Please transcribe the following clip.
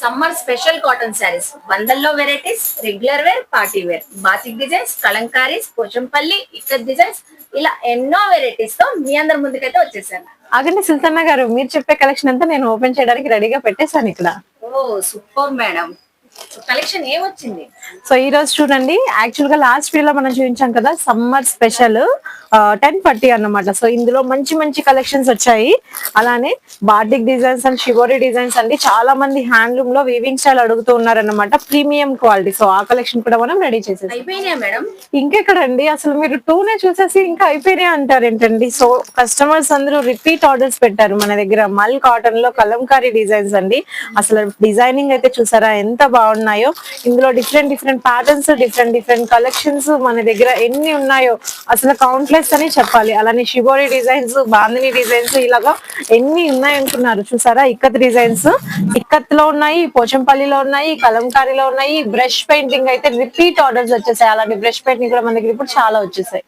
Summer special cotton saris. వందల్లో varieties regular wear party wear. Batik designs Kalamkaris Pochampally Ikkat designs ఇలా ఎన్నో వెరైటీస్తో మీ అందరి ముందుకైతే వచ్చేసాను. ఆగండి సుల్తానా గారు మీరు చెప్పే కలెక్షన్ అంతా నేను ఓపెన్ చేయడానికి రెడీగా పెట్టేశాను ఇక్కడ. Oh super madam. కలెక్షన్ ఏమొచ్చింది? సో ఈ రోజు చూడండి యాక్చువల్గా లాస్ట్ వీడియో మనం చూపించాం కదా సమ్మర్ స్పెషల్ టెన్ ఫార్టీ అన్నమాట. సో ఇందులో మంచి మంచి కలెక్షన్స్ వచ్చాయి. అలానే batik designs and shibori designs అండి. చాలా మంది హ్యాండ్లూమ్లో వీవింగ్ స్టైల్ అడుగుతూ ఉన్నారన్నమాట. ప్రీమియం క్వాలిటీ సో ఆ కలెక్షన్ కూడా మనం రెడీ చేసేసాం అయిపోయినాయా మేడం? ఇంకెక్కడండి? అసలు మీరు టూ నే చూసేసి ఇంకా అయిపోయినాయి అంటారేంటండి? సో కస్టమర్స్ అందరూ రిపీట్ ఆర్డర్స్ పెట్టారు మన దగ్గర. మల్ కాటన్లో కలంకారీ డిజైన్స్ అండి. అసలు డిజైనింగ్ అయితే చూసారా? ఎంత ఉన్నాయో ఇందులో different different patterns different different collections మన దగ్గర ఎన్ని ఉన్నాయో అసలు కౌంట్లెస్ అని చెప్పాలి. అలానే షిబోరి డిజైన్స్ బాందిని డిజైన్స్ ఇలాగా ఎన్ని ఉన్నాయనుకున్నారు. చూసారా? ఇక్కత్ డిజైన్స్ ఇక్కత్లో ఉన్నాయి పోచంపల్లిలో ఉన్నాయి కలంకారీలో ఉన్నాయి బ్రష్ పెయింటింగ్ అయితే రిపీట్ ఆర్డర్స్ వచ్చేసాయి. అలాంటి బ్రష్ పెయింటింగ్ కూడా మన దగ్గర ఇప్పుడు చాలా వచ్చేసాయి.